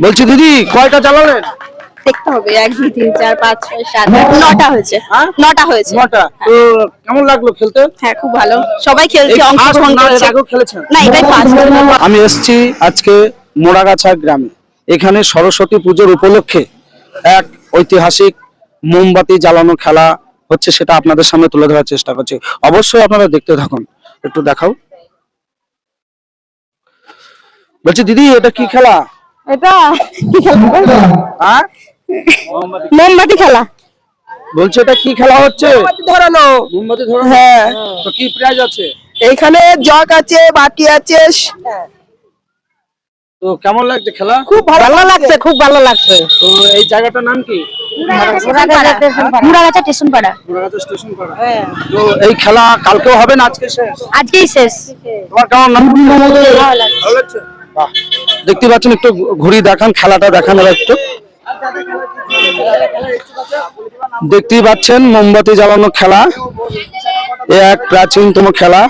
বলছি দিদি কয়টা চালালেন দেখতে হবে এক দুই তিন চার পাঁচ ছয় সাত নটা। হয়েছে। হ্যাঁ? নটা হয়েছে। নটা। তো কেমন লাগল খেলতে? হ্যাঁ খুব ভালো। সবাই খেলছে অংশগ্রহণ না এর করছে আগেও খেলেছেন? না এটাই ফার্স্ট আমি এসেছি আজকে মোড়াগাছা গ্রামে। এখানে সরস্বতী পুজোর উপলক্ষে এক ঐতিহাসিক মোমবাতি জ্বালানো খেলা হচ্ছে সেটা আপনাদের সামনে তুলে ধরার চেষ্টা করছি। অবশ্যই আপনারা দেখতে থাকুন। একটু দেখাও। বলছি দিদি এটা কি খেলা? এটা কি খেলা? হ্যাঁ? মোমবাতি খেলা। বলছি এটা কি খেলা হচ্ছে? ধরানো। মোমবাতি ধরো হ্যাঁ। তো কি প্রাইজ আছে? এইখানে জগ আছে বাটি আছে। তো কেমন লাগছে খেলা? খুব ভালো লাগছে। খুব ভালো লাগছে। তো এই জায়গাটার নাম কি? মুড়াগাছা স্টেশন পাড়া মোড়াগাছা স্টেশন পাড়া তো এই খেলা কালকেও হবে না আজকে শেষ? আজকেই শেষ। তোমার কেমন নাম ভালো লাগছে। দেখতে পাচ্ছেন একটু ঘুরি দেখান খেলাটা দেখান একটু। দেখতেই পাচ্ছেন মোমবাতি জ্বালানো খেলা। এ এক প্রাচীনতম খেলা।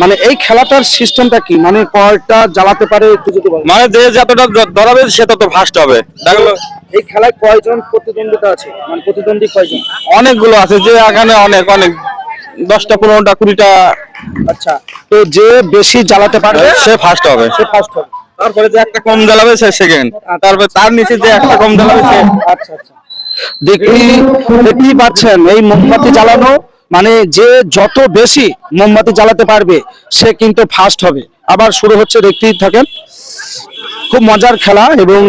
মানে এই খেলাটার সিস্টেমটা কি? মানে কয়টা জ্বালাতে পারে একটু যদি মানে যে যতটা ধরাবে সে তত ফার্স্ট হবে। দেখল এই খেলায় কয়জন প্রতিদ্বন্দ্বিতা আছে? মানে প্রতিদ্বন্দ্বী কয়জন? অনেকগুলো আছে যে এখানে অনেক অনেক। দশটা পনেরোটা কুড়িটা আচ্ছা তো যে বেশি জ্বালাতে পারবে সে ফার্স্ট হবে। সে ফার্স্ট হবে। তারপরে যে একটা কম জ্বালাবে সে সেকেন্ড তারপরে তার নিচে যে একটা কম জ্বালাবে সে আচ্ছা আচ্ছা। দেখি দেখতেই পাচ্ছেন এই মোমবাতি জ্বালানো মানে যে যত বেশি মোমবাতি জ্বালাতে পারবে সে কিন্তু ফার্স্ট হবে। আবার শুরু হচ্ছে দেখতেই থাকেন। খুব মজার খেলা এবং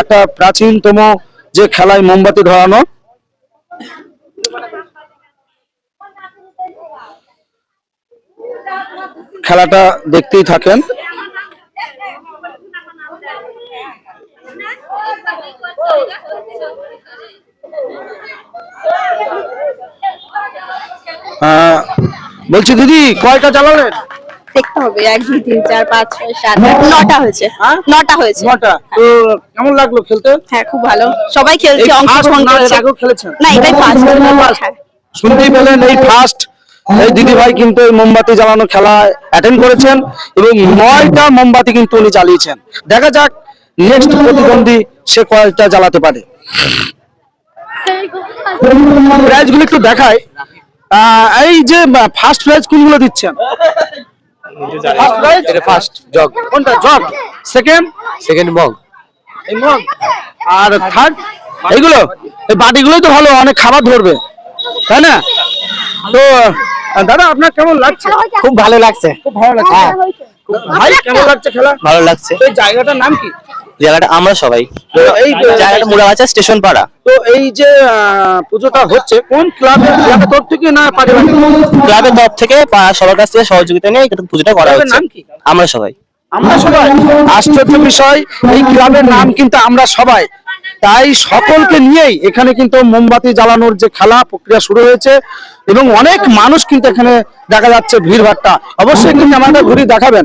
একটা প্রাচীনতম যে খেলায় মোমবাতি ধরানো খেলাটা দেখতেই থাকেন। বলছি দিদি কয়টা জ্বালালেন দেখতে হবে এক দুই তিন চার পাঁচ ছয় সাত নটা। হয়েছে। হ্যাঁ? নটা হয়েছে। নটা। তো কেমন লাগল খেলতে? হ্যাঁ খুব ভালো। সবাই খেলছে অংশগ্রহণ করছে। না এটাই ফার্স্ট শুনতেই পেলেন এই ফার্স্ট এই দিদি ভাই কিন্তু এই মোমবাতি জ্বালানো খেলা অ্যাটেন্ড করেছেন এবং নয়টা মোমবাতি কিন্তু উনি জ্বালিয়েছেন। দেখা যাক নেক্সট প্রতিদ্বন্দ্বী সে কয়টা জ্বালাতে পারে। প্রাইজগুলো একটু দেখায় আহ, এই যে ফার্স্ট প্রাইজ কোনগুলো দিচ্ছেন? First prize first jug. কোনটা? জগ? Second second mug. এই মগ। আর থার্ড এইগুলো? এই বাটিগুলোই তো ভালো অনেক খাবার ধরবে। তাই না? তো দাদা আপনার কেমন লাগছে? খুব ভালো লাগছে। খুব ভালো লাগছে। ভাই কেমন লাগছে খেলা? ভালো লাগছে। এই জায়গাটার নাম কি? জায়গাটা আমরা সবাই। তো এই জায়গাটা মুড়াগাছা স্টেশন পাড়া। তো এই যে আহ, পুজোটা হচ্ছে কোন ক্লাবের ক্লাবের তরফ থেকে না পারিবারিক ক্লাবের তরফ থেকে সবার কাছ থেকে সহযোগিতা নিয়ে পুজোটা করা হচ্ছে। আমরা সবাই। আমরা সবাই। আশ্চর্য বিষয় এই ক্লাবের নাম কিন্তু আমরা সবাই। তাই সকলকে নিয়েই এখানে কিন্তু মোমবাতি জ্বালানোর যে খেলা প্রক্রিয়া শুরু হয়েছে এবং অনেক মানুষ কিন্তু এখানে দেখা যাচ্ছে ভিড় ভিড়ভাট্টা। অবশ্যই কিন্তু আমাদের ঘুরি দেখাবেন।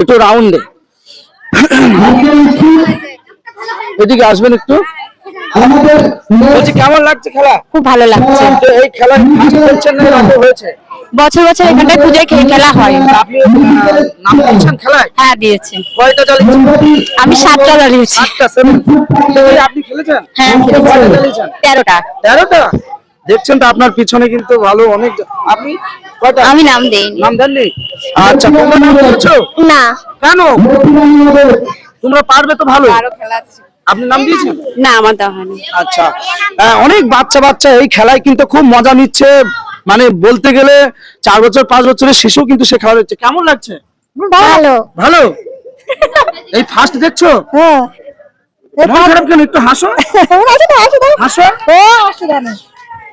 একটু রাউন্ডে এদিকে আসবেন একটু। বলছি কেমন লাগছে খেলা? খুব ভালো লাগছে। এই খেলা হয়েছে? বছর বছর এখানটায় পুজোয় খেলা হয়। আপনি নাম দিচ্ছেন খেলায় হ্যাঁ দিয়েছে। কয়টা জ্বালিয়েছেন আমি সাতটা দাঁড়িয়েছি আটটা সেভেন আপনি খেলেছেন হ্যাঁ তেরোটা। তেরোটা? দেখছেন তো আপনার পিছনে কিন্তু ভালো অনেক আপনি? কয়টা? আমি নাম দেইনি। নাম দেননি? আচ্ছা তোমরা নাম দিয়েছ না। কেন? তোমরা পারবে তো ভালো। আরও খেলা আছে। আপনি নাম দিয়েছেন? না আমার দেওয়া হয়নি। আচ্ছা। আহ, অনেক বাচ্চা বাচ্চা এই খেলায় কিন্তু খুব মজা নিচ্ছে। মানে বলতে গেলে চার বছর পাঁচ বছরের শিশু কিন্তু সে খেলা দিচ্ছে। কেমন লাগছে? ভালো। ভালো? এই ফার্স্ট দেখছ? মন খারাপ কেন? একটু হাসো। হাসো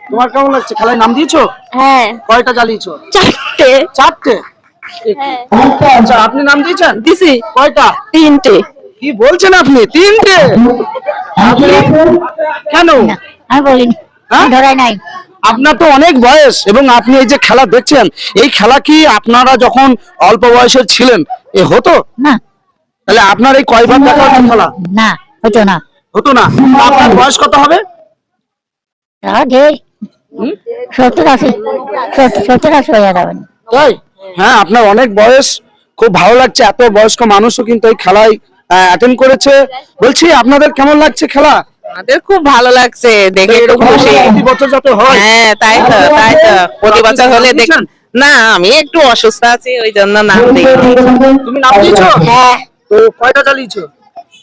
তোমার কেমন লাগছে? খেলায় নাম দিয়েছ? হ্যাঁ। কয়টা জ্বালিয়েছো? চারটে। চারটে? আচ্ছা আপনি নাম দিয়েছেন? দিছি। কয়টা? তিনটে। কি বলছেন আপনি? তিনটে? কেন আমি বলিনি। হ্যাঁ? ধরাই নাই। আপনার তো অনেক বয়স এবং আপনি এই যে খেলা দেখছেন এই খেলা কি আপনারা যখন অল্প বয়সের ছিলেন এ হতো? না। তাহলে আপনার এই কয়বার দেখা খেলা? না হতো না। হতো না। আপনার বয়স কত হবে? সত্তর আশি সত্তর আশি হয়ে যাবেন তাই? হ্যাঁ আপনার অনেক বয়স। খুব ভালো লাগছে এত বয়স্ক মানুষও কিন্তু এই খেলায় অ্যাটেন্ড করেছে। বলছি আপনাদের কেমন লাগছে খেলা? আমাদের খুব ভালো লাগছে দেখে খুব খুশি। বছর যাতে হয়। হ্যাঁ তাই তো তাই তো। প্রতি বছর হলে দেখুন না আমি একটু অসুস্থ আছি ওই জন্য নাম দিই তুমি নাম দিয়েছ? হ্যাঁ। তো কয়টা চালিয়েছো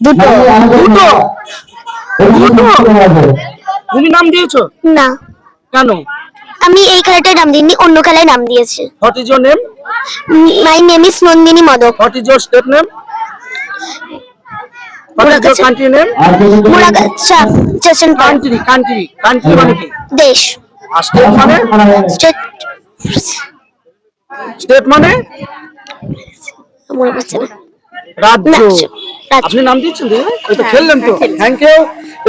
দুটো। দুটো? দুটো? তুমি নাম দিয়েছ? না। কেন? আমি এই খেলাটায় নাম দিইনি অন্য খেলায় নাম দিয়েছি। What is your name my name is Nandini Modak. What is your state name is country country country মানে কি? দেশ আর স্টেট মানে? স্টেট স্টেট মানে? মনে পড়ছে না রাজ্য। আপনি নাম দিয়েছেন দিদি ওই তো খেললেন তো। থ্যাংক ইউ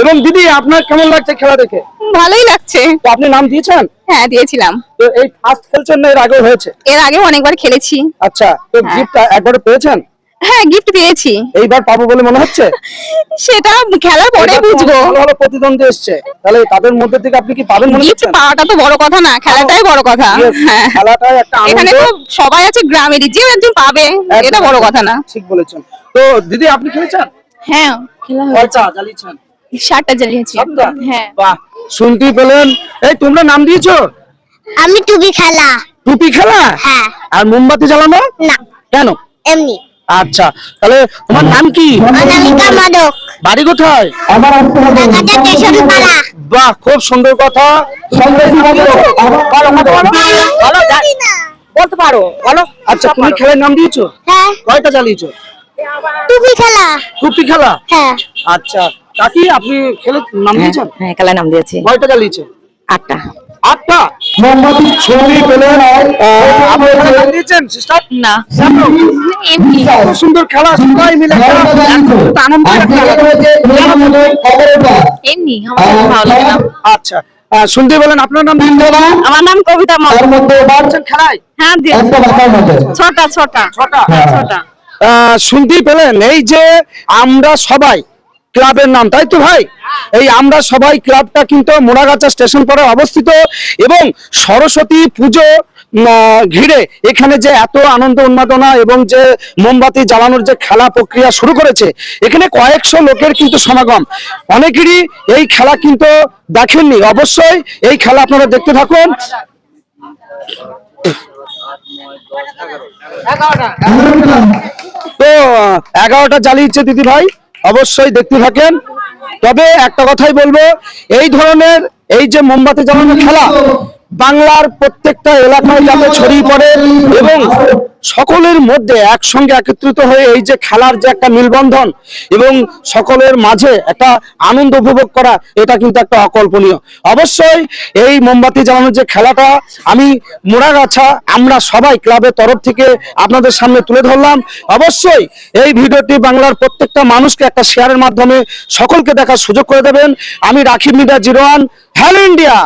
এবং দিদি আপনার কেমন লাগছে খেলা দেখে? ভালোই লাগছে। তো আপনি নাম দিয়েছেন? হ্যাঁ দিয়েছিলাম। তো এই ফার্স্ট খেলছেন না এর আগে হয়েছে? এর আগে অনেকবার খেলেছি। আচ্ছা তো গিফট একবারে পেয়েছেন? হ্যাঁ গিফট পেয়েছি। এইবার পাবো বলে মনে হচ্ছে? সেটা খেলার পরে বুঝব। ভালো ভালো প্রতিদ্বন্দ্বী এসছে। তাহলে তাদের মধ্যে থেকে আপনি কি পাবেন মনে হচ্ছে পাওয়াটা তো বড় কথা না খেলাটাই বড় কথা। হ্যাঁ। খেলাটাই একটা এখানে তো সবাই আছে গ্রামেরই যে একজন পাবে এটা বড় কথা না। ঠিক বলেছেন। তো দিদি আপনি খেলেছেন? হ্যাঁ। খেলা কয়টা জ্বালিয়েছেন। সাতটা জ্বালিয়েছি। হ্যাঁ। বাহ শুনতেই পেলেন। এই তোমরা নাম দিয়েছ? আমি টুপি খেলা। টুপি খেলা? হ্যাঁ। আর মোমবাতি জ্বালানো? না। কেন? এমনি। আচ্ছা তাহলে তোমার নাম কি অনামিকা মদক বাড়ি কোথায় বাহ খুব সুন্দর কথা বলতে পারো বলো আচ্ছা তুমি খেলার নাম দিয়েছ হ্যাঁ কয়টা চালিয়েছো টুবি খেলা টুপি খেলা হ্যাঁ আচ্ছা কাকি আপনি খেলে নাম দিয়েছেন হ্যাঁ খেলায় নাম দিয়েছি কয়টা চালিয়েছে আটটা আটটা। আপনি দিয়েছেন সিস্টার? না। এত সুন্দর খেলা সবাই মিলে খেলা। আনন্দ এমনি আমার ভালো লাগে না আচ্ছা আহ, শুনতেই বলেন আপনার নাম আমার নাম কবিতা মল পারছেন খেলায়? হ্যাঁ ছটা ছটা। ছটা? ছটা। আহ, শুনতেই পেলেন এই যে আমরা সবাই ক্লাবের নাম তাই তো ভাই? এই আমরা সবাই ক্লাবটা কিন্তু মোড়াগাছা স্টেশন পরে অবস্থিত এবং সরস্বতী পুজো ঘিরে এখানে যে এত আনন্দ উন্মাদনা এবং যে মোমবাতি জ্বালানোর যে খেলা প্রক্রিয়া শুরু করেছে, এখানে কয়েকশো লোকের কিন্তু সমাগম। অনেকেরই এই খেলা কিন্তু দেখেননি। অবশ্যই এই খেলা আপনারা দেখতে থাকুন। তো এগারোটা জ্বালিয়েছে দিদি ভাই অবশ্যই দেখতে থাকেন। তবে একটা কথাই বলব এই ধরনের এই যে মোমবাতি জ্বালানো খেলা বাংলার প্রত্যেকটা এলাকায় যাতে ছড়িয়ে পড়ে এবং সকলের মধ্যে একসঙ্গে একত্রিত হয়ে এই যে খেলার যে একটা মিলবন্ধন এবং সকলের মাঝে একটা আনন্দ উপভোগ করা এটা কিন্তু একটা অকল্পনীয়। অবশ্যই এই মোমবাতি জ্বালানোর যে খেলাটা আমি মোড়াগাছা আমরা সবাই ক্লাবের তরফ থেকে আপনাদের সামনে তুলে ধরলাম। অবশ্যই এই ভিডিওটি বাংলার প্রত্যেকটা মানুষকে একটা শেয়ারের মাধ্যমে সকলকে দেখার সুযোগ করে দেবেন। আমি রাখিব মিডা জিরো ওয়ান হ্যালো ইন্ডিয়া!